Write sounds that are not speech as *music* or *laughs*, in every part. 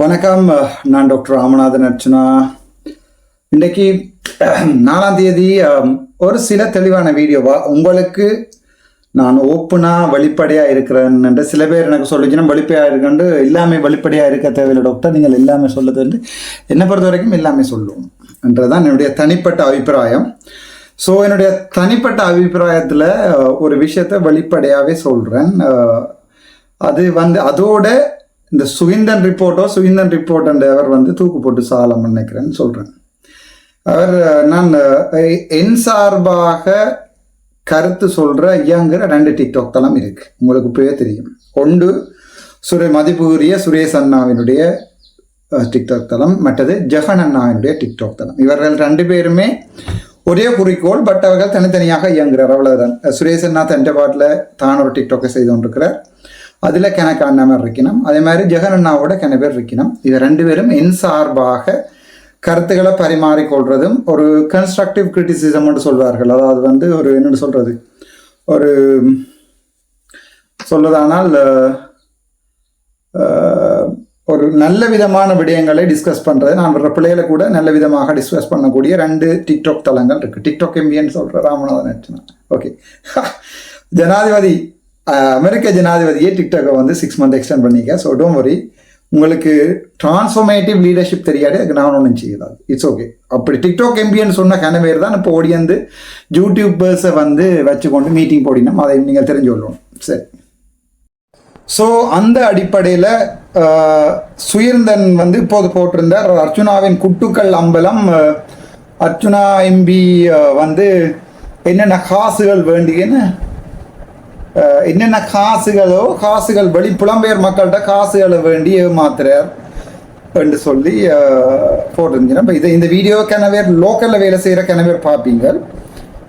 வணக்கம். நான் டாக்டர் ராமநாதன் அர்ச்சனா. இன்றைக்கு நாலாம் தேதி ஒரு சில தெளிவான வீடியோவா உங்களுக்கு நான் ஓப்பனாக வெளிப்படையாக இருக்கிறேன் என்று சில பேர் எனக்கு சொல்லிச்சுன்னா வெளிப்படையாக இருக்கண்டு எல்லாமே வெளிப்படையாக இருக்க தேவையில்லை டாக்டர். நீங்கள் எல்லாமே சொல்லுது என்று என்னை பொறுத்த வரைக்கும் எல்லாமே சொல்லுவோம் என்றதான் என்னுடைய தனிப்பட்ட அபிப்பிராயம். ஸோ என்னுடைய தனிப்பட்ட அபிப்பிராயத்தில் ஒரு விஷயத்தை வெளிப்படையாகவே சொல்கிறேன் அது வந்து அதோட இந்த சுகிந்தன் ரிப்போர்ட்டோ சுகிந்தன் ரிப்போர்ட் அவர் வந்து தூக்கு போட்டு சாலம் நினைக்கிறேன்னு சொல்கிறேன் அவர் நான் என் சார்பாக கருத்து சொல்கிற ஐயாங்கிற ரெண்டு டிக்டாக் தளம் இருக்கு. உங்களுக்கு இப்போவே தெரியும். ஒன்று சுரே மதிப்புரிய சுரேஷ் அண்ணாவினுடைய டிக்டாக் தளம். மற்றது ஜெகன் அண்ணாவினுடைய டிக்டாக் தளம். இவர்கள் ரெண்டு பேருமே ஒரே குறிக்கோள் பட் அவர்கள் தனித்தனியாக இயங்குகிறார் அவ்வளவுதான். சுரேஷ் அண்ணா தன் பாட்டில் தான் ஒரு டிக்டாக்கை செய்து கொண்டிருக்கிறார். அதில் கணக்கு அண்ணாமர் இருக்கணும். அதே மாதிரி ஜெகன் அண்ணாவோட கன பேர் இருக்கணும். இது ரெண்டு பேரும் என் சார்பாக கருத்துக்களை பரிமாறிக்கொள்றதும் ஒரு கன்ஸ்ட்ரக்டிவ் கிரிட்டிசிசம்னு சொல்வார்கள். அதாவது வந்து ஒரு என்னென்னு சொல்றது? ஒரு சொல்வதானால் ஒரு நல்ல விதமான விடயங்களை டிஸ்கஸ் பண்ணுறது நான் வர்ற பிள்ளைகளை கூட நல்ல விதமாக டிஸ்கஸ் பண்ணக்கூடிய ரெண்டு டிக்டாக் தளங்கள் இருக்குது டிக்டாக் எம்பின்னு சொல்கிற ராமநாதன் ஓகே *laughs* ஜனாதிபதி அமெரிக்க ஜனாதிபதியே டிக்டாக்கை வந்து சிக்ஸ் மந்த் எக்ஸ்டெண்ட் பண்ணிக்க. ஸோ டோன்ட் வரி உங்களுக்கு டிரான்ஸ்ஃபர்மேட்டிவ் லீடர்ஷிப் தெரியாது அதுக்கு நான் ஒன்றும் செய்யலாது இட்ஸ் ஓகே அப்படி டிக்டாக் எம்பின்னு சொன்ன கனவேர் தான் இப்போ ஓடி யூடியூபர்ஸை வந்து வச்சுக்கொண்டு மீட்டிங் போடினோம். அதை நீங்கள் தெரிஞ்சு கொள்ளணும். சரி. ஸோ அந்த அடிப்படையில் சுயந்தன் வந்து இப்போது போட்டிருந்தார். அர்ச்சுனாவின் குட்டுக்கள் அம்பலம் அர்ச்சுனா எம்பி வந்து என்னென்ன காசுகள் வேண்டியன்னு என்னென்ன காசுகளோ காசுகள் வெளி புலம்பெயர் மக்கள்கிட்ட காசுகளை வேண்டி ஏமாத்துறார் என்று சொல்லி அஹ், போட்டிருந்தீங்க. இப்போ இது இந்த வீடியோ கனவேர் லோக்கலில் வேலை செய்கிற கனவேர் பார்ப்பீங்க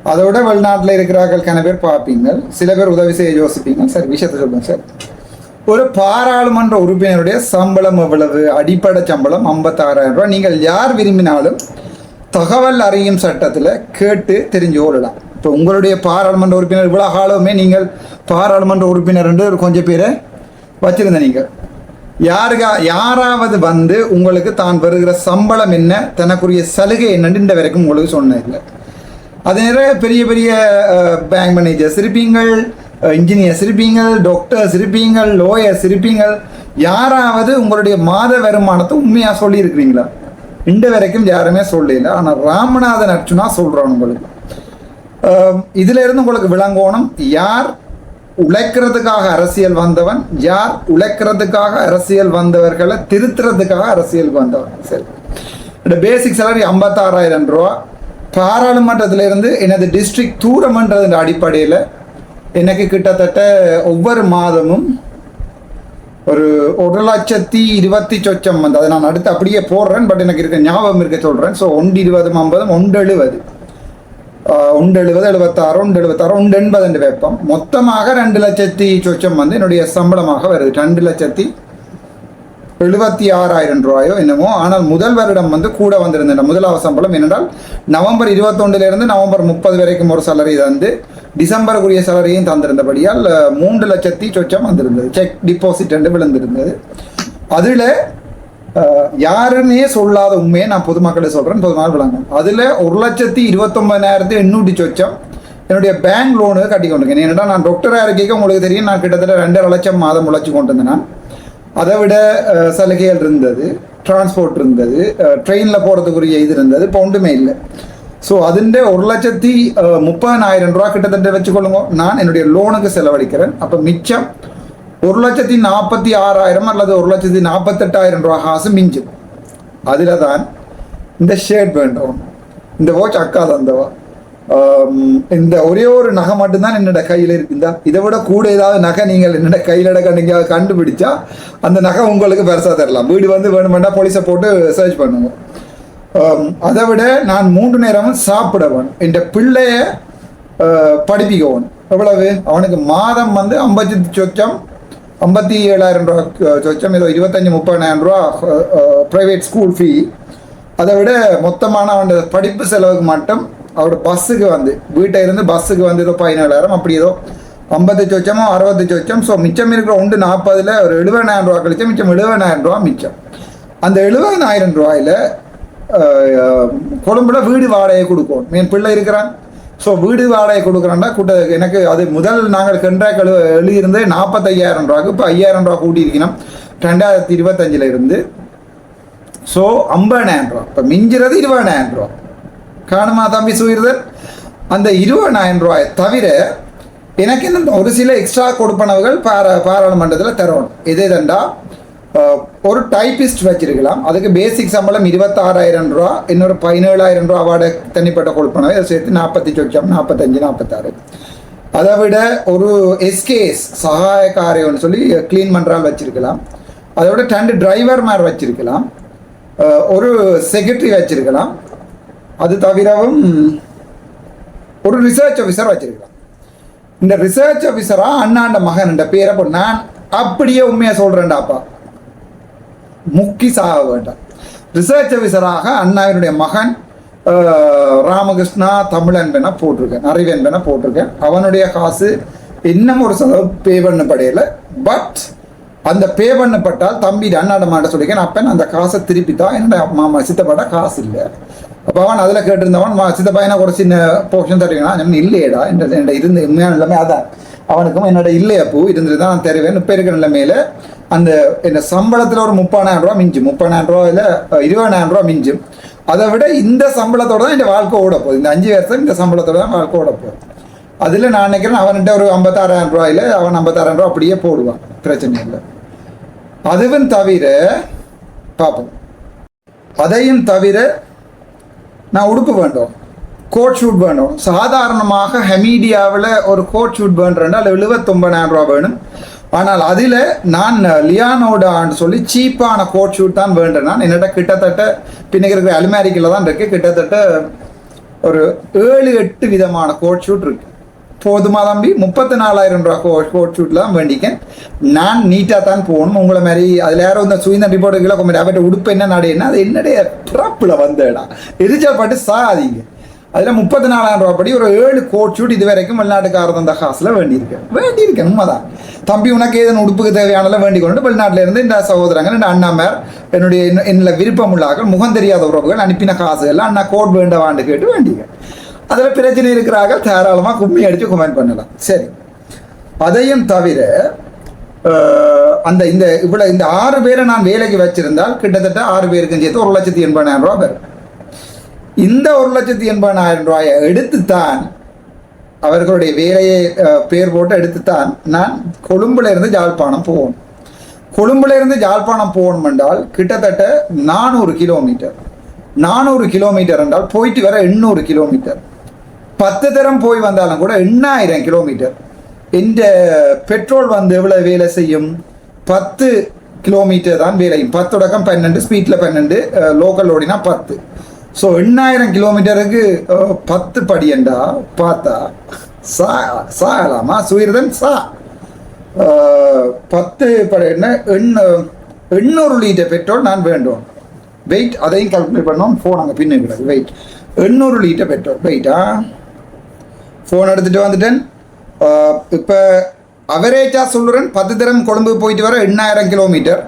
அதோட வெளிநாட்டில் இருக்கிறார்கள் கன பேர் பார்ப்பீங்க சில பேர் உதவி செய்ய யோசிப்பீங்க. சார் விஷயத்தை சொல்லுங்க சார். ஒரு பாராளுமன்ற உறுப்பினருடைய சம்பளம் எவ்வளவு? அடிப்படை சம்பளம் ஐம்பத்தாறாயிரம் ரூபாய். நீங்கள் யார் விரும்பினாலும் தகவல் அறியும் சட்டத்தில் கேட்டு தெரிஞ்சு கொள்ளலாம். இப்போ உங்களுடைய பாராளுமன்ற உறுப்பினர் இவ்வளோ காலமே நீங்கள் பாராளுமன்ற உறுப்பினர் என்று ஒரு கொஞ்சம் பேரை வச்சிருந்த நீங்கள். யாருக்கா யாராவது வந்து உங்களுக்கு தான் வருகிற சம்பளம் என்ன தனக்குரிய சலுகை என்னன்னு இந்த வரைக்கும் உங்களுக்கு சொன்னதில்லை அது நிறைய பெரிய பெரிய பேங்க் மேனேஜர்ஸ் இருப்பீங்கள் இன்ஜினியர்ஸ் இருப்பீங்கள் டாக்டர்ஸ் இருப்பீங்கள் லோயர்ஸ் இருப்பீங்கள். யாராவது உங்களுடைய மாத வருமானத்தை உண்மையாக சொல்லியிருக்கிறீங்களா? இந்த வரைக்கும் யாருமே சொல்லல. ஆனால் ராமநாதன் அர்ச்சுனா சொல்கிறான் உங்களுக்கு. Um, அஹ், இதுல இருந்து உங்களுக்கு விளங்கோணும் யார் உழைக்கிறதுக்காக அரசியல் வந்தவன் யார் உழைக்கிறதுக்காக அரசியல் வந்தவர்களை திருத்துறதுக்காக அரசியல் வந்தவன். சரி. இந்த பேசிக் சேலரி ஐம்பத்தாறாயிரம் ரூபா. பாராளுமன்றத்துல இருந்து எனது டிஸ்ட்ரிக்ட் தூரமன்றதின் அடிப்படையில் எனக்கு கிட்டத்தட்ட ஒவ்வொரு மாதமும் ஒரு ஒரு லட்சத்தி இருபத்தி சொச்சம் வந்து அதை நான் அடுத்து அப்படியே போடுறேன் பட் எனக்கு இருக்க ஞாபகம் இருக்க சொல்கிறேன் ஸோ ஒன்று இருபதும் ஐம்பதும் ஒன்று எழுபது உண்டு எழுபது எழுபத்தாறு உண்டு எழுபத்தாறு உண்டு எண்பது என்று வைப்போம் மொத்தமாக ரெண்டு லட்சத்தி சொச்சம் வந்து என்னுடைய சம்பளமாக வருது ரெண்டு லட்சத்தி எழுபத்தி ஆறாயிரம் ரூபாயோ என்னமோ ஆனால் முதல் வருடம் வந்து கூட வந்திருந்தேன் முதலாவது சம்பளம் என்னென்றால் நவம்பர் இருபத்தொன்னுலேருந்து நவம்பர் முப்பது வரைக்கும் ஒரு சலரி தந்து டிசம்பருக்குரிய சலரியும் தந்திருந்தபடியால் மூன்று லட்சத்தி சொச்சம் வந்திருந்தது செக் டிபாசிட் என்று விழுந்திருந்தது அதில் யாருன்னே சொல்லாத உண்மையை நான் பொதுமக்களை சொல்கிறேன் பொதுமக்கள் விளங்கும் அதில் ஒரு லட்சத்தி இருபத்தொம்பதாயிரத்தி எண்ணூற்றி சொச்சம் என்னுடைய பேங்க் லோனு கட்டி கொண்டிருக்கேன். ஏன்னா நான் டாக்டராக இருக்கைக்கு உங்களுக்கு தெரியும் நான் கிட்டத்தட்ட ரெண்டரை லட்சம் மாதம் உழைச்சி கொண்டு இருந்தேன் நான். அதை விட சலுகைகள் இருந்தது டிரான்ஸ்போர்ட் இருந்தது ட்ரெயினில் போகிறதுக்குரிய இது இருந்தது இப்போ ஒன்றுமே இல்லை. ஸோ அதிൻ്റെ ஒரு லட்சத்தி முப்பதாயிரம் முப்பதனாயிரம் ரூபா கிட்டத்தட்ட வச்சுக்கொள்ளுங்க. நான் என்னுடைய லோனுக்கு செலவழிக்கிறேன். அப்போ மிச்சம் ஒரு லட்சத்தி நாற்பத்தி ஆறாயிரம் அல்லது ஒரு லட்சத்தி நாற்பத்தெட்டாயிரம் ரூபா காசு மிஞ்சும். அதில் தான் இந்த ஷேர்ட் வேண்டும் இந்த வாட்ச் அக்கா தந்தவா. இந்த ஒரே ஒரு நகை மட்டும்தான் என்னோட கையில் இருக்குதா இதை விட கூட ஏதாவது நகை நீங்கள் என்னோட கையில் நீங்க கண்டுபிடிச்சா அந்த நகை உங்களுக்கு பெருசாக தரலாம். வீடு வந்து வேணுமெண்டா போலீஸை போட்டு சர்ச் பண்ணுவோம். அதை விட நான் மூன்று நேரமும் சாப்பிட வேணும். என் பிள்ளைய படிப்பிக்கவன் எவ்வளவு? அவனுக்கு மாதம் வந்து ஐம்பத்தி சொச்சம் ஐம்பத்தி ஏழாயிரம் ரூபா சொச்சம் ஏதோ இருபத்தஞ்சி முப்பதாயிரம் ரூபா ப்ரைவேட் ஸ்கூல் ஃபீ அதை விட மொத்தமான அவனோட படிப்பு செலவுக்கு மட்டும் அவரோட பஸ்ஸுக்கு வந்து வீட்டை இருந்து பஸ்ஸுக்கு வந்து ஏதோ பதினேழாயிரம் அப்படி ஏதோ ஐம்பது சொச்சமோ அறுபது சொச்சம் ஸோ மிச்சம் இருக்கிற ஒன்று நாற்பதில் ஒரு எழுபதாயிரம் ரூபா கழிச்சா மிச்சம் எழுபதாயிரம் ரூபா மிச்சம். அந்த எழுபதாயிரம் ரூபாயில் கொழும்புல வீடு வாடகை கொடுக்கும். என் பிள்ளை இருக்கிறான். ஸோ வீடு வாடகை கொடுக்குறோன்னா கூட்ட எனக்கு அது முதல் நாங்கள் கண்ட்ராக்ட் எழு எழுதியிருந்தே நாற்பத்தையாயிரம் ரூபாய்க்கு இப்போ ஐயாயிரம் ரூபா கூட்டியிருக்கணும் ரெண்டாயிரத்தி இருபத்தஞ்சில் இருந்து. ஸோ ஐம்பதாயிரம் ரூபா. இப்போ மிஞ்சிறது இருபதாயிரம் ரூபா. காணுமா தம்பி சுயிர்தன் அந்த இருபதாயிரம் ரூபாயை தவிர எனக்கு என்ன ஒரு சில எக்ஸ்ட்ரா கொடுப்பனவுகள் பார பாராளுமன்றத்தில் தரணும். எது தண்டா ஒரு டைப்பிஸ்ட் வச்சிருக்கலாம். அதுக்கு பேசிக் சம்பளம் இருபத்தாறாயிரம் ரூபா இன்னொரு பதினேழாயிரம் ரூபா அவார்டு தனிப்பட்ட கொடுப்பனவை அதை சேர்த்து நாற்பத்தி சொச்சம் நாற்பத்தஞ்சு நாற்பத்தாறு. அதை விட ஒரு எஸ்கேஎஸ் சகாயக்காரன்னு சொல்லி க்ளீன் பண்ணுறால் வச்சிருக்கலாம். அதை விட ரெண்டு டிரைவர் மாதிரி வச்சிருக்கலாம். ஒரு செக்ரட்டரி வச்சிருக்கலாம். அது தவிரவும் ஒரு ரிசர்ச் ஆஃபீஸர் வச்சிருக்கலாம். இந்த ரிசர்ச் ஆஃபீஸராக அண்ணாண்ட மகன் என்ற பேரை நான் அப்படியே உண்மையாக சொல்கிறேன்டாப்பா முக்கி சாக வேண்டாம் ரிசர்ச் ஆஃபீஸராக அண்ணாவினுடைய மகன் ராமகிருஷ்ணா தமிழன்பென போட்டிருக்கேன் அறிவென்பென போட்டிருக்கேன். அவனுடைய காசு இன்னும் ஒரு செலவு பே பண்ணப்படையில பட் அந்த பே பண்ணப்பட்டால் தம்பி அண்ணாடமாட்ட சொல்லிக்கேன். அப்பன் அந்த காசை திருப்பி தான் என்னோட மாமா சித்தப்பாட்ட காசு இல்லை. அப்போ அவன் அதில் கேட்டிருந்தவன் மா சித்தப்பா என்ன ஒரு சின்ன போர்ஷன் தருவீங்கன்னா நான் இல்லையேடா என்ற என்கிட்ட இருந்த உண்மையான எல்லாமே அதான். அவனுக்கும் என்னோட இல்லையா பூ இருந்துட்டு தான் நான் தருவேன் இப்போ இருக்கிற நிலைமையில அந்த என்ன சம்பளத்தில் ஒரு முப்பதாயிரம் ரூபா மிஞ்சும். முப்பதாயிரம் ரூபாயில் இருபதாயிரம் ரூபா மிஞ்சும். அதை விட இந்த சம்பளத்தோட தான் இந்த வாழ்க்கை ஓட போகுது. இந்த அஞ்சு வருஷம் இந்த சம்பளத்தோட தான் வாழ்க்கை ஓட போகுது. அதில் நான் நினைக்கிறேன் அவன்கிட்ட ஒரு ஐம்பத்தாறாயிரம் ரூபாயில் அவன் ஐம்பத்தாறாயிரம் ரூபா அப்படியே போடுவான். பிரச்சனை இல்லை. அதுவும் தவிர பார்ப்போம் அதையும் தவிர நான் உடுப்பு வேண்டும். கோட் ஷூட் வேணும் சாதாரணமாக ஹெமீடியாவில் ஒரு கோட் ஷூட் வேண்டுறேன்னா அதில் எழுபத்தொம்பதாயிரம் ரூபா வேணும். ஆனால் அதில் நான் லியானோடான்னு சொல்லி சீப்பான கோட் ஷூட் தான் வேண்டேன் நான். என்னோட கிட்டத்தட்ட பின்னுக்கு இருக்கிற அலுமாரிக்கில் தான் இருக்குது கிட்டத்தட்ட ஒரு ஏழு எட்டு விதமான கோட் ஷூட் இருக்கு. போதுமா தம்பி? முப்பத்தி நாலாயிரம் ரூபா கோ கோட் ஷூட்டில் தான் வேண்டிக்கேன். நான் நீட்டாக தான் போகணும். உங்களை மாதிரி அதில் யாரும் இந்த சுயந்த ரிப்போர்ட் கொஞ்சம் அவர்கிட்ட உடுப்பு என்ன நடையினா அது என்னுடைய பிறப்பில் வந்தேடா. எரிச்சல் பட்டு சாதிங்க அதில் முப்பத்தி நாலாயிரம் ரூபா படி ஒரு ஏழு கோட் ஷூட் இது வரைக்கும் வெளிநாட்டுக்காரர் தந்த காசில் வேண்டியிருக்கேன் வேண்டியிருக்கேன் உண்மைதான் தம்பி உனக்கு ஏதேனும் உடுப்புக்கு தேவையானதெல்லாம் வேண்டிக் கொண்டு வெளிநாட்டிலிருந்து இந்த சகோதரங்கள் இந்த அண்ணாமார் என்னுடைய என்ன- என்னில் விருப்பம் உள்ளார்கள் முகம் தெரியாத உறவுகள் அனுப்பின காசு எல்லாம் அண்ணா கோட் வேண்டவான்னு கேட்டு வேண்டிங்க அதில் பிரச்சனை இருக்கிறார்கள் தாராளமாக கும்மி அடித்து கமெண்ட் பண்ணலாம் சரி அதையும் தவிர அந்த இந்த இவ்வளோ இந்த ஆறு பேரை நான் வேலைக்கு வச்சிருந்தால் கிட்டத்தட்ட ஆறு பேருக்கும் சேர்த்து ஒரு லட்சத்தி எண்பதாயிரம் ரூபா வரும் இந்த ஒரு லட்சத்தி எண்பதாயிரம் ரூபாயை எடுத்துத்தான் அவர்களுடைய வேலையை பேர் போட்டு எடுத்துத்தான் நான் கொழும்புல இருந்து ஜாழ்ப்பாணம் போகணும். கொழும்புல இருந்து ஜாழ்ப்பாணம் போகணும் என்றால் கிட்டத்தட்ட நானூறு கிலோமீட்டர். நானூறு கிலோமீட்டர் என்றால் போயிட்டு வர எண்ணூறு கிலோமீட்டர். பத்து தரம் போய் வந்தாலும் கூட எண்ணாயிரம் கிலோமீட்டர். இந்த பெட்ரோல் வந்து எவ்வளோ வேலை செய்யும்? பத்து கிலோமீட்டர் தான் வேலையும். பத்து தொடக்கம் பன்னெண்டு ஸ்பீட்டில் பன்னெண்டு லோக்கல் ஓடினா பத்து. ஸோ எண்ணாயிரம் கிலோமீட்டருக்கு பத்து படியண்டா பார்த்தா சா சாகலாமா? சுயிர்தன் சா. பத்து படி என்ன எண்ணூறு லிட்டர் பெட்ரோல் நான் வேண்டும். வெயிட் அதையும் கால்குலேட் பண்ணோம் ஃபோன் அங்கே பின்னு கிடக்கு. வெயிட் எண்ணூறு லிட்டர் பெட்ரோல். வெயிட்டா ஃபோன் எடுத்துகிட்டு வந்துட்டேன். இப்போ அவரேஜாக சொல்கிறேன் பத்து தரம் கொழும்பு போயிட்டு வர எண்ணாயிரம் கிலோமீட்டர்.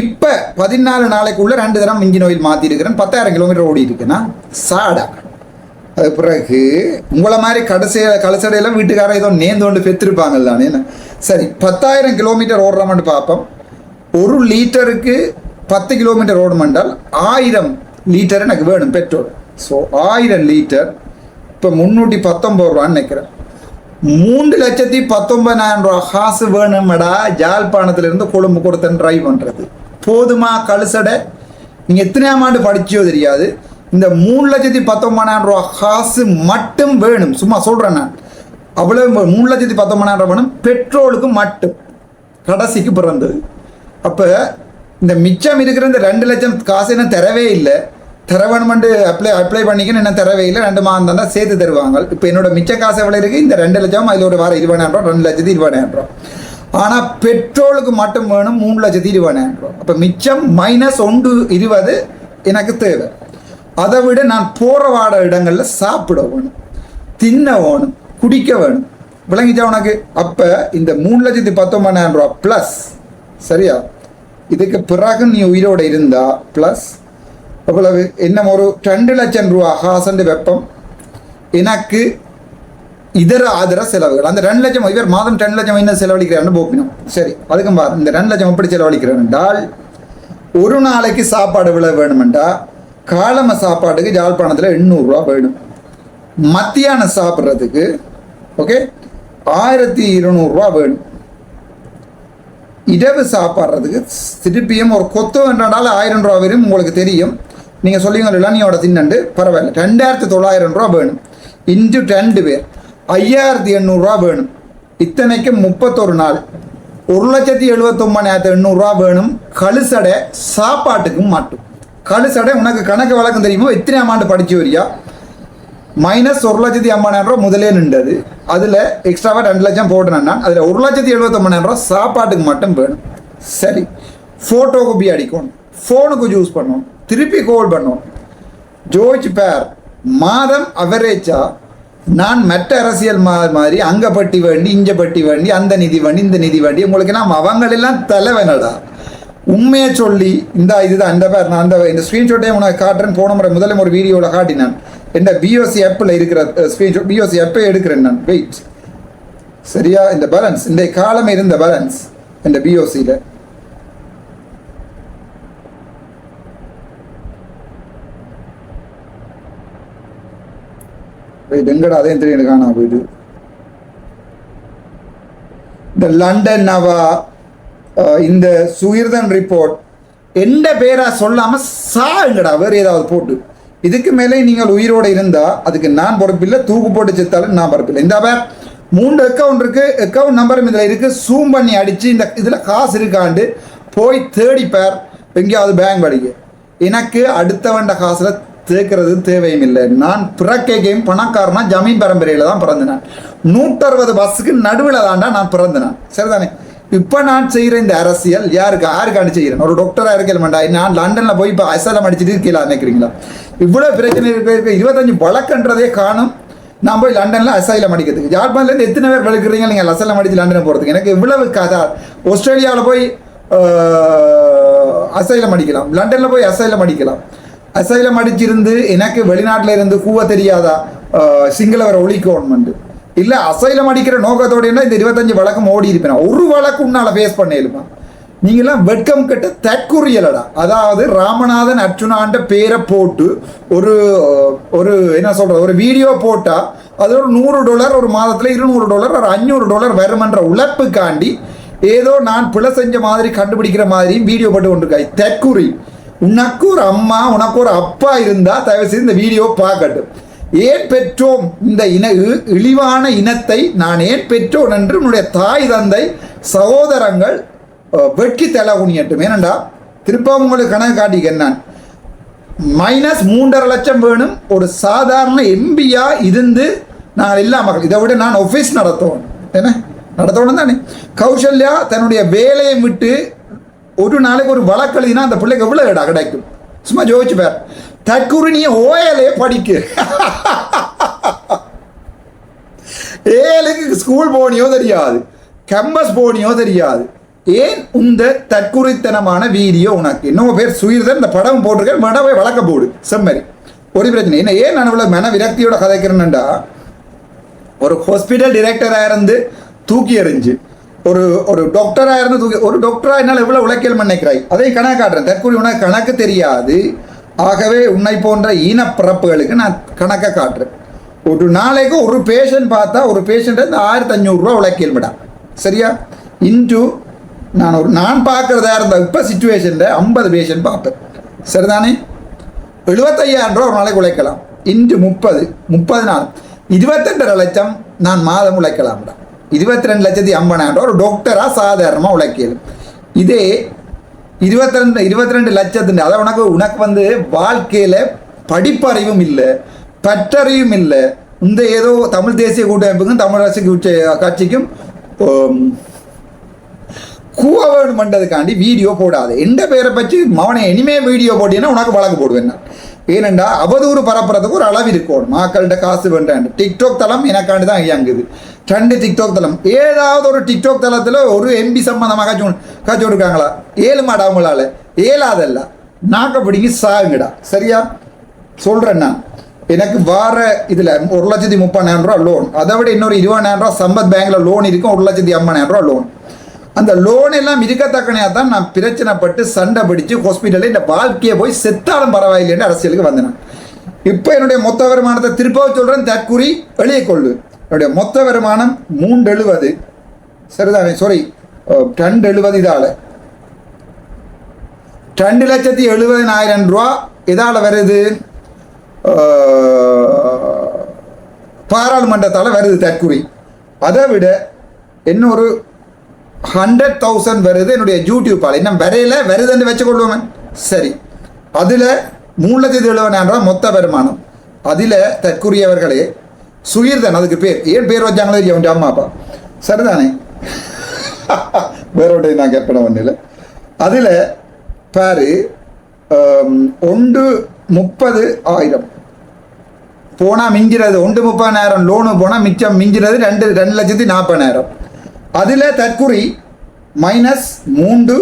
இப்போ பதினாலு நாளைக்குள்ள ரெண்டு தரம் இன்ஜின் ஆயில் மாற்றிருக்கிறேன் பத்தாயிரம் கிலோமீட்டர் ஓடி இருக்குன்னா சாடா. அது பிறகு உங்களை மாதிரி கடைசி கடைசடையெல்லாம் வீட்டுக்காரர் ஏதோ நேர்ந்து பெற்றிருப்பாங்கல்லானே சரி பத்தாயிரம் கிலோமீட்டர் ஓடுறோம்னு பார்ப்போம். ஒரு லிட்டருக்கு பத்து கிலோமீட்டர் ஓடுமென்றால் ஆயிரம் லீட்டர் எனக்கு வேணும் பெட்ரோல். ஸோ ஆயிரம் லிட்டர் இப்போ முந்நூற்றி பத்தொம்பது ரூபான்னு நினைக்கிறேன். மூன்று லட்சத்தி பத்தொன்பதாயிரம் ரூபா காசு வேணுமடா ஜாழ்ப்பாணத்திலிருந்து கொழும்பு கொடுத்தேன் ட்ரைவ் பண்ணுறது போதுமா கழுசடை? நீங்கள் எத்தனையாம் ஆண்டு படிச்சியோ தெரியாது. இந்த மூணு லட்சத்தி பத்தொன்பதாயிரம் ரூபா காசு மட்டும் வேணும். சும்மா சொல்கிறேன் நான். அவ்வளோ மூணு லட்சத்தி பத்தொன்பதாயிரம் ரூபா வேணும். பெட்ரோலுக்கு மட்டும். கடைசிக்கு பிறந்தது. அப்போ இந்த மிச்சம் இருக்கிற இந்த ரெண்டு லட்சம் காசு என்ன தரவே இல்லை. தர வேணுமெண்டு அப்ளை அப்ளை பண்ணிக்கன்னு என்ன தரவே இல்லை. ரெண்டு மாதம் தான் சேர்த்து தருவாங்க. இப்போ என்னோட மிச்ச காசு எவ்வளோ இருக்குது இந்த ரெண்டு லட்சம் அதில் ஒரு வாரம் இருபதாயிரம் ரூபா ரெண்டு லட்சத்து இருபதாயிரம் ரூபா. ஆனால் பெட்ரோலுக்கு மட்டும் வேணும் மூணு லட்சத்தி இருபதாயிரம் ரூபா அப்போ மிச்சம் மைனஸ் ஒன்று இருபது எனக்கு தேவை. அதை விட நான் போகிற வாட இடங்களில் சாப்பிட வேணும் தின்ன வேணும் குடிக்க வேணும். விளங்கிச்சா உனக்கு? அப்போ இந்த மூணு லட்சத்தி பத்தொன்பதாயிரம் ரூபா ப்ளஸ் சரியா? இதுக்கு பிறகு நீ உயிரோடு இருந்தா ப்ளஸ் எவ்வளவு என்ன ஒரு ரெண்டு லட்சம் ரூபா ஹாசண்டு வெப்பம். எனக்கு இதர ஆதர செலவுகள். அந்த ரெண்டு லட்சம் இவர் மாதம் ரெண்டு லட்சம் என்ன செலவழிக்கிறாருன்னு போக்கணும் சரி அதுக்கும் பாரு இந்த ரெண்டு லட்சம் எப்படி செலவழிக்கிறேன் என்றால் ஒரு நாளைக்கு சாப்பாடு விலை வேணுமெண்டா காலம சாப்பாட்டுக்கு ஜாழ்ப்பாணத்தில் எண்ணூறுரூவா வேணும். மத்தியானம் சாப்பிட்றதுக்கு ஓகே ஆயிரத்தி இருநூறுவா வேணும். இரவு சாப்பிட்றதுக்கு திருப்பியும் ஒரு கொத்து என்றால் ஆயிரம் ரூபா வரும் உங்களுக்கு தெரியும். நீங்கள் சொல்லுவீங்க இளநியோட தின்னண்டு பரவாயில்ல ரெண்டாயிரத்தி தொள்ளாயிரம் ரூபா வேணும். இன்ட்டு ரெண்டு பேர். ஐயாயிரத்தி எண்ணூறுரூவா வேணும். இத்தனைக்கும் முப்பத்தொரு நாள். ஒரு லட்சத்தி எழுபத்தொம்பதாயிரத்தி எண்ணூறுரூவா வேணும். கழுசடை சாப்பாட்டுக்கும் மட்டும். கழுசடை உனக்கு கணக்கு வழக்கம் தெரியுமோ? எத்தனை அமௌண்ட் படிச்சு வரியா? மைனஸ் ஒரு லட்சத்தி ஐம்பதாயிரம் ரூபா முதலே நின்றது. அதில் எக்ஸ்ட்ராவாக ரெண்டு லட்சம் போட்டேன்னா அதில் ஒரு லட்சத்தி எழுபத்தொம்பதாயிரம் ரூபா சாப்பாட்டுக்கு மட்டும் வேணும். சரி. ஃபோட்டோ காப்பி அடிக்கணும். ஃபோனுக்கு யூஸ் பண்ணணும். திருப்பி கோல் பண்ணணும். ஜோர்ஜ் பேர். மாதம் அவரேஜா நான் மற்ற அரசியல் மா மாதிரி அங்கே பட்டி வேண்டி இங்கே பட்டி வேண்டி அந்த நிதி வேண்டி இந்த நிதி வேண்டி உங்களுக்கு நாம் அவங்களெல்லாம் தலைவனடா. உண்மையை சொல்லி இந்த இதுதான் இந்த பேர் நான் அந்த இந்த ஸ்க்ரீன்ஷாட்டே உனக்கு காட்டுறேன். போன முறை முதல்ல ஒரு வீடியோவில் காட்டினான் இந்த பிஓசி ஆப்பில் இருக்கிற ஸ்க்ரீன்ஷாட் பிஓசி ஆப்பே எடுக்கிறேன் நான். வெயிட் சரியா? இந்த பேலன்ஸ் இந்த காலம் இருந்த பேலன்ஸ் இந்த பிஓசியில் போய் வெங்கடா அதையும் தெரியும் காணா போயிட்டு. இந்த லண்டன் நவா இந்த சுயிர்தன் ரிப்போர்ட் எந்த பேரா சொல்லாம சாங்கடா வேறு ஏதாவது போட்டு. இதுக்கு மேலே நீங்கள் உயிரோட இருந்தால் அதுக்கு நான் பொறுப்பில்லை தூக்கு போட்டு செத்தாலும் நான் பொறுப்பில்லை இந்த பேர் மூன்று அக்கௌண்ட் இருக்கு அக்கௌண்ட் நம்பரும் இதில் இருக்குது ஜூம் பண்ணி அடித்து இந்த இதில் காசு இருக்காண்டு போய் தேடிப்பார் எங்கேயாவது பேங்க் படிக்க எனக்கு அடுத்தவண்ட காசில் தேக்கிறது தேவையும் இல்லை நான் பிறக்கையும் பணக்காரனா ஜமீன் பரம்பரையில் தான் பிறந்தினேன் நூற்றறுபது பஸ்ஸுக்கு நடுவில் தாண்டா நான் பிறந்தினேன் சரிதானே? இப்போ நான் செய்கிற இந்த அரசியல் யாருக்கு யாருக்காண்டு செய்கிறேன்? ஒரு டாக்டராக இருக்கலமாண்டா நான் லண்டனில் போய் இப்போ அசலம் அடிச்சுட்டு இருக்கீங்களா நினைக்கிறீங்களா? இவ்வளோ பிரச்சனை இருக்க இருக்க. இருபத்தஞ்சு வழக்கன்றதே காணும். நான் போய் லண்டனில் அசைலம் அடிக்கிறதுக்கு. ஜாழ்ப்பாணத்துலேருந்து எத்தனை பேர் வளர்க்குறீங்க நீங்கள் அசலம் அடித்து லண்டன் போகிறதுக்கு எனக்கு இவ்வளவு கதா. ஆஸ்திரேலியாவில் போய் அசைலம் அடிக்கலாம். லண்டனில் போய் அசைலம் அடிக்கலாம். அசைலம் அடிச்சிருந்து எனக்கு வெளிநாட்டில் இருந்து கூவ தெரியாதா? ஆஹ், சிங்களவரை ஒழிக்கணுமெண்டு இல்லை அசைலம் அடிக்கிற நோக்கத்தோட இந்த இருபத்தஞ்சு வழக்கம் ஓடி இருப்பேன்? ஒரு வழக்கு உன்னால ஃபேஸ் பண்ணிருப்பான் நீங்களாம் வெட்கம் கெட்ட தற்குறியலடா. அதாவது ராமநாதன் அர்ஜுனான்ற பேரை போட்டு ஒரு ஒரு என்ன சொல்றது ஒரு வீடியோ போட்டா அது ஒரு நூறு டாலர் ஒரு மாதத்துல இருநூறு டாலர் ஒரு அஞ்சூறு டாலர் வருமன்ற உழைப்புக்காண்டி ஏதோ நான் பிழை செஞ்ச மாதிரி கண்டுபிடிக்கிற மாதிரியும் வீடியோ போட்டு கொண்டிருக்காய். தற்குறி. உனக்கு ஒரு அம்மா உனக்கு ஒரு அப்பா இருந்தால் தயவு செய்து இந்த வீடியோ பார்க்கட்டும். ஏன் பெற்றோம்? இந்த இன இழிவான இனத்தை நான் ஏன் பெற்றோன் என்று உன்னுடைய தாய் தந்தை சகோதரங்கள் வெட்கி தலை குனியட்டும் ஏனண்டா திருப்ப உங்களுக்கு கணக்கு காட்டிக்கிறேன் நான் மைனஸ் மூன்றரை லட்சம் வேணும். ஒரு சாதாரண எம்பியா இருந்து நான் மக்கள் இதை விட நான் ஆஃபீஸ் நடத்தணும் என்ன? நடத்தணும் தானே? கௌசல்யா தன்னுடைய வேலையை விட்டு ஒரு நாளைக்கு ஒரு வழக்கழுதினா அந்த பிள்ளைக்கு எவ்வளோ இடம் கிடைக்கும் சும்மா ஜோதிச்சு பேர் தற்குறினிய ஓயலே படிக்கு ஏழுக்கு ஸ்கூல் போனியோ தெரியாது கேம்பஸ் போனியோ தெரியாது ஏன் இந்த தற்குறித்தனமான வீடியோ உனக்கு இன்னும் பேர் சுயிர்தன் இந்த படம் போட்டிருக்கேன் மனவை வழக்க போடு செம்மரி ஒரு பிரச்சனை என்ன ஏன் நான் இவ்வளோ மன விரக்தியோட கதைக்கிறேன்டா ஒரு ஹாஸ்பிட்டல் டிரெக்டராக இருந்து தூக்கி எறிஞ்சு ஒரு ஒரு டாக்டராக இருந்து தூக்கி ஒரு டாக்டராக என்னால் எவ்வளோ உழைக்கல் நினைக்கிறாய்? அதை கணக்கு காட்டுறேன். தற்கொலை உனக்கு கணக்கு தெரியாது. ஆகவே உன்னை போன்ற ஈனப்பிறப்புகளுக்கு நான் கணக்கை காட்டுறேன். ஒரு நாளைக்கு ஒரு பேஷண்ட் பார்த்தா ஒரு பேஷண்ட்டை இந்த ஆயிரத்தி அஞ்சூறுரூவா உழைக்கல் விடா. சரியா? இன்று நான் ஒரு நான் பார்க்குறதா இருந்த இப்போ சுச்சுவேஷனில் ஐம்பது பேஷண்ட் பார்ப்பேன். சரிதானே? எழுபத்தையாயிரம் ரூபா ஒரு நாளைக்கு உழைக்கலாம். இன்று முப்பது முப்பது நாள். இருபத்தெண்டரை லட்சம் நான் மாதம் உழைக்கலாம்டா இருபத்தி ரெண்டு லட்சத்தி ஐம்பதாயிரம் ரூபா ஒரு டாக்டராக சாதாரணமாக உழைக்கலும் இதே இருபத்தி ரெண்டு இருபத்தி ரெண்டு லட்சத்துண்டு அதாவது உனக்கு உனக்கு வந்து வாழ்க்கையில் படிப்பறிவும் இல்லை பற்றறிவும் இல்லை. இந்த ஏதோ தமிழ் தேசிய கூட்டமைப்புக்கும் தமிழ் அரசு கட்சிக்கும் உம், கூவ வேணுமன்றதுக்காண்டி வீடியோ போடாது. எந்த பேரை பற்றி மவனை இனிமே வீடியோ போட்டீங்கன்னா உனக்கு வழக்கு போடுவேன் நான். ஏனெண்டா அவதூறு பரப்புறதுக்கு ஒரு அளவு இருக்கும் மக்கள்கிட்ட காசு வேண்டாண்டு டிக்டாக் தளம் எனக்காண்டு தான் இயங்குது. ரெண்டு டிக்டாக் தளம். ஏதாவது ஒரு டிக்டாக் தளத்தில் ஒரு எம்பி சம்மந்தமாக காய்ச்சி காய்ச்சி கொடுக்காங்களா ஏழு மாடா அவங்களால ஏழாதல்ல. நாக்க பிடிங்கி சாகுங்கடா. சரியா? சொல்கிறேன் நான். எனக்கு வார இதில் ஒரு லட்சத்தி முப்பதாயிரம் ரூபா லோன் அதை விட இன்னொரு இருபதாயிரம் ரூபா சம்பத் பேங்கில் லோன் இருக்கும். ஒரு லட்சத்தி ஐம்பதாயிரம் ரூபா லோன் அந்த லோன் எல்லாம் இருக்கத்தக்கனையாக தான் நான் பிரச்சனைப்பட்டு சண்டை பிடிச்சு ஹாஸ்பிட்டலில் இந்த வாழ்க்கையை போய் செத்தாலும் பரவாயில்லைன்னு அரசியலுக்கு வந்தேன். இப்போ என்னுடைய மொத்த வருமானத்தை திருப்பவும் சொல்கிறேன் தற்குறி வெளியே கொள்ளு. என்னுடைய மொத்த வருமானம் மூன்று எழுபது சரிதானே சாரி ரெண்டு எழுபது இதால். ரெண்டு லட்சத்தி எழுபதினாயிரம் ரூபா இதால் வருது. பாராளுமன்றத்தால் வருது தற்குறி. அதை விட இன்னொரு ஹண்ட்ரட் தௌசண்ட் வருது என்னுடைய யூடியூப் ஆள். இன்னும் வரையில வருதுன்னு வச்சுக்கொள்வோமே சரி. அதில் மூணு லட்சத்தி எழுபதாயிரம் ரூபா மொத்த வருமானம். அதில் தற்குரியவர்களே சுயிர்தன் அதுக்கு பேர். ஏன் பேர் வச்சாங்களோ அவன் அம்மா அப்பா. சரிதானே? *laughs* வேறோட நான் கேட்பேன் ஒன்றில் அதில் பாரு ஒன்று முப்பது ஆயிரம். போனால் மிஞ்சிறது ஒன்று முப்பதாயிரம் லோனு போனால் மிச்சம் மிஞ்சிறது ரெண்டு ரெண்டு லட்சத்தி நாற்பதாயிரம். அதில் தற்குறி மைனஸ் மூன்று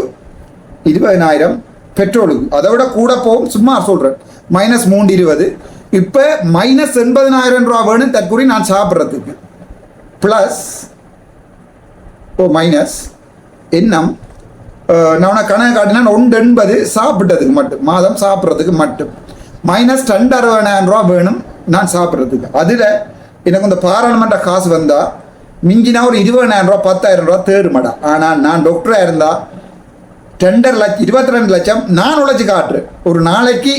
இருபதினாயிரம் பெட்ரோலுக்கு அதை விட கூட போகும். சும்மா சொல்கிறேன் மைனஸ் மூன்று இருபது. இப்போ மைனஸ் எண்பதினாயிரம் ரூபா வேணும் தற்குறி நான் சாப்பிட்றதுக்கு. ப்ளஸ் ஓ மைனஸ் எண்ணம் நான் உனக்கு கணக்கு காட்டினா ஒன்று எண்பது சாப்பிட்டதுக்கு மட்டும். மாதம் சாப்பிட்றதுக்கு மட்டும். மைனஸ் ரெண்டு அறுபதாயிரம் ரூபா வேணும் நான் சாப்பிட்றதுக்கு. அதில் எனக்கு இந்த பாராளுமன்ற காசு வந்தால் மிஞ்சினா ஒரு இருபதாயிரம் ரூபா பத்தாயிரம் ரூபா தேடுமாடா ஆனால் நான் டாக்டராக இருந்தால் ரெண்டரை லட்சம் இருபத்தி ரெண்டு லட்சம் நான் உழைச்சி காட்டுறேன். ஒரு நாளைக்கு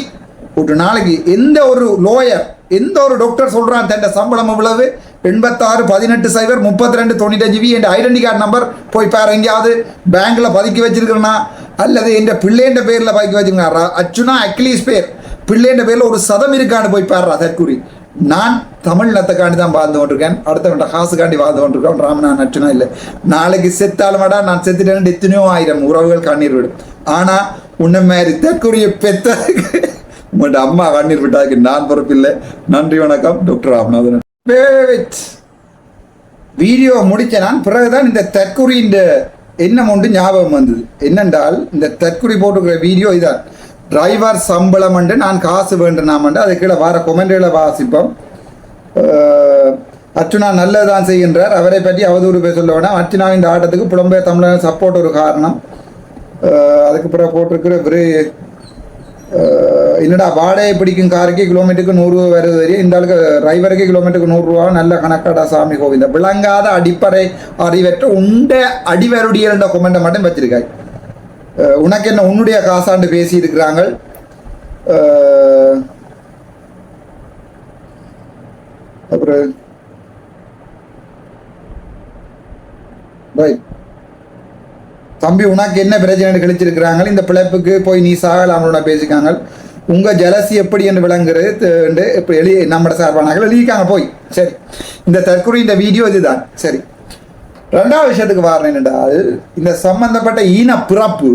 ஒரு நாளைக்கு எந்த ஒரு லோயர் எந்த ஒரு டாக்டர் சொல்கிறான் தன் சம்பளம் இவ்வளவு எண்பத்தாறு பதினெட்டு சைபர் முப்பத்தி ரெண்டு தொண்ணூத்தஞ்சு V N identity card number போய் பாரு எங்கேயாவது பேங்க்கில் பதுக்கி வச்சிருக்கிறேன்னா அல்லது என் பிள்ளைன்ற பேரில் பதுக்கி வச்சுருக்கா அச்சுனா அக்லீஸ் பேர். பிள்ளைன்ற பேரில் ஒரு சதம் இருக்கான்னு போய் பாடுறா தற்கூரி நான் தமிழ்நத்துக்காண்டி தான் வாழ்ந்து கொண்டிருக்கேன். அடுத்தவன்ட்ட காசுக்காண்டி வாழ்ந்து கொண்டிருக்கேன் ராமனா அச்சுனா இல்லை. நாளைக்கு செத்தாலுமாடா நான் செத்துட்டேன்னு எத்தனையோ ஆயிரம் உறவுகள் கண்ணீர் விடும். ஆனால் உன்னை மாதிரி தற்கூரிய பெத்ததுக்கு உங்கள்கிட்ட அம்மா கண்ணீர் விட்டாதுக்கு நான் பொறுப்பில்லை. நன்றி வணக்கம். டாக்டர் ராமநாதன். வீடியோ முடிச்ச நான் பிறகுதான் இந்த தற்குறியின் எண்ணம் ஒன்று ஞாபகம் வந்தது. என்னென்றால் இந்த தற்குறி போட்டுக்கிற வீடியோ இதான். டிரைவர் சம்பளம் என்று நான் காசு வேண்டுனாமண்டு அது கீழே வர கொமெண்டில் வாசிப்போம். அர்ச்சுனா நல்லதான் செய்கின்றார். அவரை பற்றி அவதூறு பேர் சொல்ல வேணாம். அர்ச்சுனா இந்த ஆட்டத்துக்கு புலம்பெயர் தமிழக சப்போர்ட் ஒரு காரணம். அதுக்கு பிறகு போட்டிருக்கிற விரு என்னடா வாடகை பிடிக்கும் காருக்கு கிலோமீட்டருக்கு நூறுரூவா வருது தெரியும்? இந்த அளவுக்கு டிரைவருக்கு கிலோமீட்டருக்கு நூறுரூவா நல்ல கணக்காடா சாமி கோவிந்த விளங்காத அடிப்படை அறிவற்ற உண்ட அடிவருடைய கொமெண்டை மட்டும் வச்சிருக்காய். உனக்கு என்ன உன்னுடைய காசாண்டு பேசி இருக்கிறாங்க அப்புறம் ரைட் தம்பி உனக்கு என்ன பிரச்சனை கழிச்சிருக்கிறாங்க இந்த பிழைப்புக்கு போய் நீ சாகலாம்னு பேசிக்காங்க உங்க ஜலசி எப்படி என்று விளங்குறது த- என்று இப்போ நம்மட சார்பானார்கள் எழுதிக்காங்க போய் சரி. இந்த தற்கொலை இந்த வீடியோ இதுதான். சரி. ரெண்டாவது விஷயத்துக்கு வாரணம் என்னென்றால் இந்த சம்பந்தப்பட்ட ஈன பிறப்பு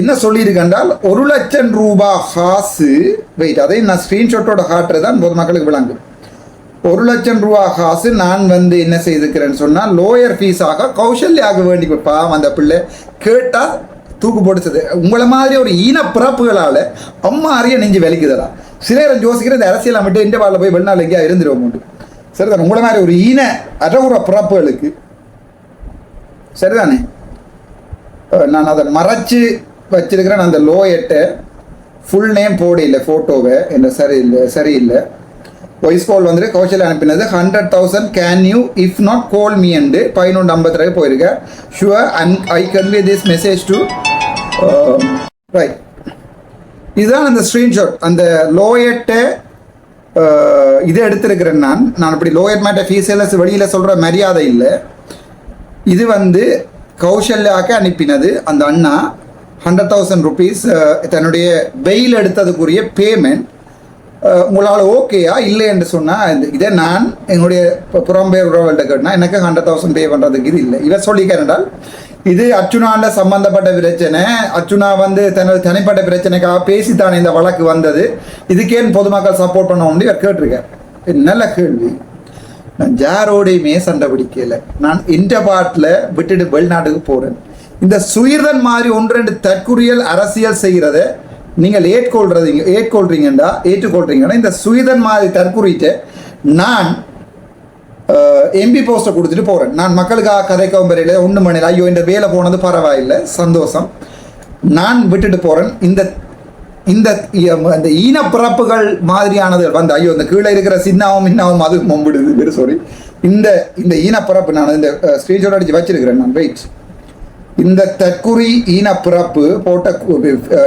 என்ன சொல்லியிருக்கென்றால் ஒரு லட்சம் ரூபாய் காசு வெயிட் அதை நான் ஸ்க்ரீன்ஷாட்டோட காட்டுறது தான் பொதுமக்களுக்கு விளங்கும். ஒரு லட்சம் ரூபா காசு நான் வந்து என்ன செய்திருக்கிறேன்னு சொன்னால் லோயர் ஃபீஸாக கௌசல்யாக வேண்டி பாவம் அந்த பிள்ளை கேட்டால் தூக்கு போட்டுச்சது. உங்களை மாதிரி ஒரு ஈன பிறப்புகளால் அம்மா அறிய நெஞ்சு வலிக்குதடா. சிலர் யோசிக்கிற இந்த அரசியல் மட்டும் இந்த பாலில் போய் வெளிநாள் எங்கேயா இருந்துருவோம் உண்டு சரிதான்? உங்களை மாதிரி ஒரு ஈன அறவுற பிறப்புகளுக்கு சரிதானே? நான் அதை மறைச்சு வச்சிருக்கிறேன். அந்த லோயட்டை ஃபுல் நேம் போடையில்லை ஃபோட்டோவை என்ன சரியில்லை. சரியில்லை வாய்ஸ் கால் வந்துட்டு Kaushal அனுப்பினது hundred thousand can you if not call me and பதினொன்று ஐம்பத்தி ரெண்டு போயிருக்கேன் sure and I convey this message to right இதுதான் அந்த ஸ்க்ரீன்ஷாட் அந்த லோயட்டை uh, இதை எடுத்திருக்கிறேன் நான். நான் அப்படி லோயட் மேட்ட ஃபீஸ் எல்லாம் வெளியில் சொல்கிற மரியாதை இல்லை. இது வந்து கௌசல்யாக்கு அனுப்பினது. அந்த அண்ணா ஹண்ட்ரட் தௌசண்ட் ருபீஸ் தன்னுடைய பெயில் எடுத்ததுக்குரிய பேமெண்ட் உங்களால் ஓகேயா இல்லை என்று சொன்னால் இதை நான் என்னுடைய புறம்பெயர் உறவுகள்கிட்ட கேட்டால் எனக்கு ஹண்ட்ரட் தௌசண்ட் பே பண்ணுறதுக்கு இது இல்லை. இவன் சொல்லிக்கிறேன் இது அர்ச்சுனாண்ட சம்பந்தப்பட்ட பிரச்சனை. அர்ச்சுனா வந்து தனது தனிப்பட்ட பிரச்சனைக்காக பேசித்தானே இந்த வழக்கு வந்தது. இதுக்கேன் பொதுமக்கள் சப்போர்ட் பண்ண முடியும் இவர் கேட்டிருக்கார். நல்ல கேள்வி? நான் ஜாரோடையுமே சண்டை பிடிக்கல. நான் இந்த பாட்டில் விட்டுட்டு வெளிநாட்டுக்கு போகிறேன் இந்த சுயிர்தன் மாதிரி ஒன்று ரெண்டு தற்குறியல் அரசியல் செய்கிறத நீங்கள் ஏற்கொள்றீங்க ஏற்கொள்றீங்கண்டா ஏற்றுக்கொள்றீங்கன்னா இந்த சுயிர்தன் மாதிரி தற்குறிட்டு நான் எம்பி போஸ்ட்டை கொடுத்துட்டு போகிறேன் நான் மக்களுக்காக கதைக்கவும் பெரியல ஒன்று மணியில் ஐயோ இந்த வேலை போனது பரவாயில்லை. சந்தோஷம். நான் விட்டுட்டு போகிறேன் இந்த இந்த இந்த ஈனப்பிறப்புகள் மாதிரியானது வந்து ஐயோ இந்த கீழே இருக்கிற சின்னாவும் இன்னாவும் அது மம்பிடுது. பேர் சாரி இந்த இந்த ஈனப்பிறப்பு நான் இந்த ஸ்க்ரீன்ஷாட் அடிச்சு வச்சிருக்கிறேன் நான். வெயிட் இந்த தற்குறி ஈனப்பிறப்பு போட்ட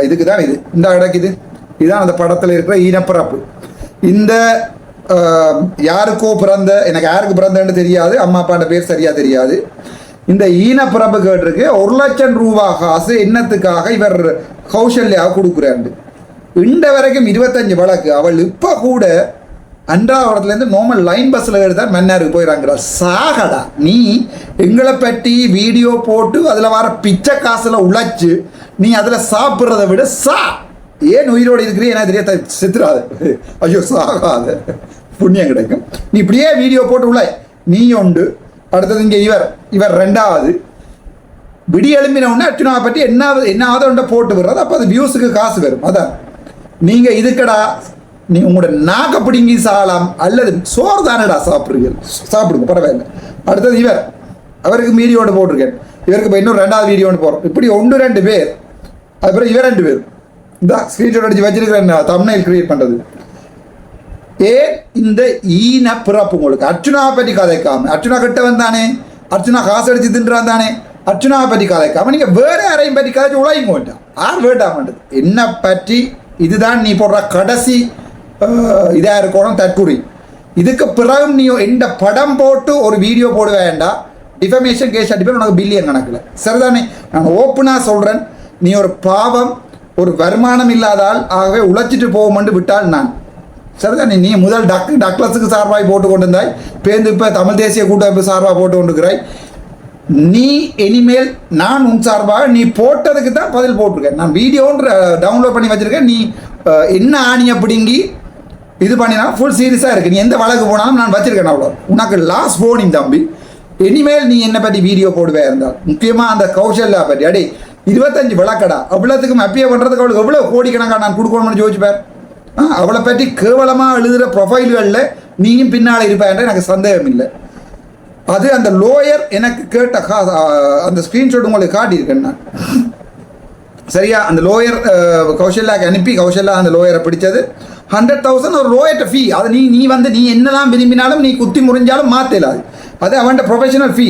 இதுக்கு தான் இது. இந்த கிடக்குது இதுதான் அந்த படத்தில் இருக்கிற ஈனப்பிறப்பு இந்த யாருக்கோ பிறந்த எனக்கு யாருக்கு பிறந்தன்னு தெரியாது. அம்மா அப்பாண்ட பேர் சரியா தெரியாது. இந்த ஈனப்பிறப்பு கேட்டிருக்கு. ஒரு லட்சம் ரூபா காசு என்னத்துக்காக இவர் கௌசல்யாவை கொடுக்குறாரு. இந்த வரைக்கும் இருபத்தஞ்சு வழக்கு. அவள் இப்போ கூட அன்றாவரத்துலேருந்து நார்மல் லைன் பஸ்ஸில் எடுத்தால் மன்னாருக்கு போயிடறாங்கிறா சாகடா. நீ எங்களை பற்றி வீடியோ போட்டு அதில் வர பிச்சை காசில் உழைச்சி நீ அதில் சாப்பிட்றத விட சா. ஏன் உயிரோடு இருக்கிறீ? என்ன தெரிய செத்துறாது. ஐயோ சாகாத. புண்ணியம் கிடைக்கும். நீ இப்படியே வீடியோ போட்டு உழை. நீ உண்டு. அடுத்தது இங்கே இவர். இவர் ரெண்டாவது. விடி எழும்பின உடனே அர்ஜுனாவை பற்றி என்ன என்ன ஆதரண்ட போட்டு விடுறது. அப்போ அது வியூஸுக்கு காசு வரும். அதான். நீங்கள் இதுக்கடா நீ உங்களோட நாக்க பிடுங்கி சாகலாம் அல்லது சோறு தானடா சாப்பிடுவீர்கள் சாப்பிடுங்க பரவாயில்ல. அடுத்தது இவர் அவருக்கு வீடியோடு போட்டிருக்கேன். இவருக்கு இப்போ இன்னும் ரெண்டாவது வீடியோன்னு போகிறோம் இப்படி ஒன்று ரெண்டு பேர் அதுக்கப்புறம் இவர் ரெண்டு பேர். இந்த ஸ்க்ரீன்ஷாட் அடிச்சு வச்சிருக்கிறேன் தமிழில் கிரியேட் பண்ணுறது ஏன் இந்த ஈன பிறப்பு உங்களுக்கு? அர்ச்சுனாவை பற்றி கதைக்காம அர்ச்சுனா கிட்ட வந்தானே அர்ச்சுனா காசு அடிச்சு தின்றான் தானே? அர்ச்சுனாவை பற்றி கதைக்காம நீங்கள் வேற யாரையும் பற்றி கதைச்சு உழையும் வேண்டாம் ஆர் வேண்டாம் மாட்டது என்ன பற்றி இதுதான் நீ போடுற கடைசி இதாக இருக்கணும் தற்குறி. இதுக்கு பிறகும் நீ எந்த படம் போட்டு ஒரு வீடியோ போட வேண்டாம் டிஃபமேஷன் கேஸ் அடிப்பேன் உனக்கு பில்லியன் கணக்கில். சரிதானே? நான் ஓப்பனாக சொல்கிறேன் நீ ஒரு பாவம் ஒரு வருமானம் இல்லாதால் ஆகவே உழைச்சிட்டு போவோம்னு விட்டால் நான். சரிதானே? நீ முதல் டக் டக்ளஸுக்கு சார்பாய் போட்டு கொண்டிருந்தாய். பேருந்து இப்போ தமிழ் தேசிய கூட்டமைப்பு சார்பாக போட்டு கொண்டிருக்கிறாய். நீ இனிமேல் நான் உன் சார்பாக நீ போட்டதுக்கு தான் பதில் போட்டிருக்கேன். நான் வீடியோன்ற டவுன்லோட் பண்ணி வச்சுருக்கேன். நீ என்ன ஆணியை பிடுங்கி இது பண்ணினா ஃபுல் சீரியஸாக இருக்குது நீ எந்த வழக்கு போனாலும் நான் வச்சுருக்கேன் அவ்வளோ உனக்கு லாஸ் போனிங் தம்பி. இனிமேல் நீ என்னை பற்றி வீடியோ போடுவே இருந்தால் முக்கியமாக அந்த கௌசல்யா பற்றி அடே இருபத்தஞ்சு விளக்கடா. அவ்வளோத்துக்கும் அப்பிய பண்ணுறதுக்கு அவளுக்கு எவ்வளோ கோடிக்கணக்காக நான் கொடுக்கணும்னு யோசிப்பார் ஆ அவளை பற்றி கேவலமாக எழுதுகிற ப்ரொஃபைல்களில் நீயும் பின்னால் இருப்பேன்ற எனக்கு சந்தேகம் இல்லை அது அந்த லோயர் எனக்கு கேட்ட கா அந்த ஸ்க்ரீன்ஷாட் உங்களுக்கு காட்டியிருக்கேன் நான். சரியா? அந்த லோயர் கௌஷல்யாவுக்கு அனுப்பி கௌஷல்யா அந்த லோயரை பிடிச்சது. ஹண்ட்ரட் தௌசண்ட் ஒரு லோயர்ட்ட ஃபீ அதை நீ நீ வந்து நீ என்னதான் விரும்பினாலும் நீ குத்தி முறிஞ்சாலும் மாற்றலாது அது அவன்கிட்ட ப்ரொஃபஷனல் ஃபீ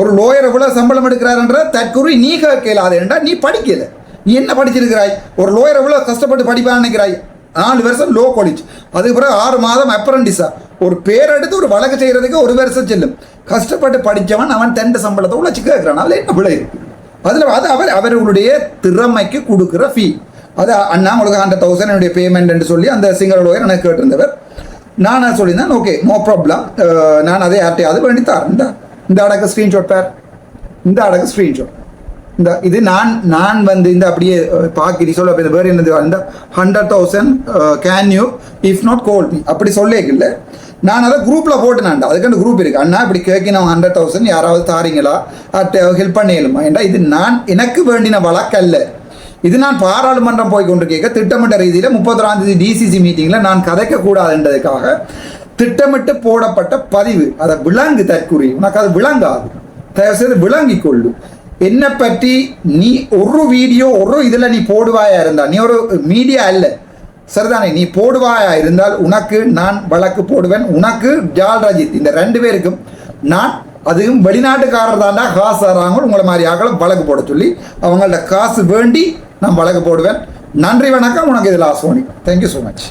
ஒரு லோயர் எவ்வளோ சம்பளம் எடுக்கிறாருன்ற தற்குறி நீ கேட்கலாது என்றால் நீ படிக்கல. நீ என்ன படிச்சிருக்கிறாய்? ஒரு லோயர் எவ்வளோ கஷ்டப்பட்டு படிப்பான்னு நினைக்கிறாய்? நாலு வருஷம் லோ காலேஜ் அதுக்கு பிறகு ஆறு மாதம் அப்ரண்டிஸா ஒரு பேர் எடுத்து ஒரு வழக்கு செய்கிறதுக்கு ஒரு வருஷம் செல்லும். கஷ்டப்பட்டு படித்தவன் அவன் தெண்ட சம்பளத்தை உழைச்சி கேட்குறான் அதில் என்ன விலை அதில் அது அவர் அவர்களுடைய திறமைக்கு கொடுக்குற ஃபீ அது அண்ணா உங்களுக்கு ஹண்ட்ரட் தௌசண்ட் என்னுடைய பேமெண்ட்னு சொல்லி அந்த சிங்கள லோயர் எனக்கு கேட்டிருந்தவர். நான் சொல்லியிருந்தேன்? ஓகே நோ ப்ராப்ளம் நான் அதை யார்ட்டையாவது வேண்டி தரேன். இந்த இந்த அடக்கு ஸ்க்ரீன்ஷாட் பேர். இந்த அடக்கு ஸ்க்ரீன்ஷாட் இந்த இது நான் நான் வந்து இந்த அப்படியே பாக்கி சொல்ல வேறு என்னது அந்த hundred thousand can you if not call me அப்படி சொல்லிக்கல நான் அதை குரூப்பில் போட்டுனான்டா. அதுக்கு குரூப் இருக்கு. அண்ணா இப்படி கேட்கணும் ஹண்ட்ரட் தௌசண்ட் யாராவது தாரீங்களா? ஹெல்ப் பண்ணிடலுமா? ஏன்டா இது நான் எனக்கு வேண்டின வழக்கல்ல. இது நான் பாராளுமன்றம் போய் கொண்டு கேட்க திட்டமிட்ட ரீதியில் முப்பத்தொராம் தேதி டிசிசி மீட்டிங்கில் நான் கதைக்கக்கூடாதுன்றதுக்காக திட்டமிட்டு போடப்பட்ட பதிவு. அதை விலங்கு தற்குறி. உனக்கு அது விளங்காது. தயவு செய்து விளங்கிக் கொள்ளும் என்னை பற்றி நீ ஒரு வீடியோ ஒரு இதில் நீ போடுவாயா இருந்தால் நீ ஒரு மீடியா இல்லை சரிதானே? நீ போடுவாயா இருந்தால் உனக்கு நான் வழக்கு போடுவேன். உனக்கு ஜால் ரஜித் இந்த ரெண்டு பேருக்கும் நான் அதுவும் வெளிநாட்டுக்காரர் தாண்டா காசு தராங்க உங்களை மாதிரி ஆக்களும் வழக்கு போட சொல்லி அவங்கள்ட்ட காசு வேண்டி நான் வழக்கு போடுவேன். நன்றி வணக்கம். உனக்கு இதில் ஆசோனி தேங்க்யூ ஸோ மச்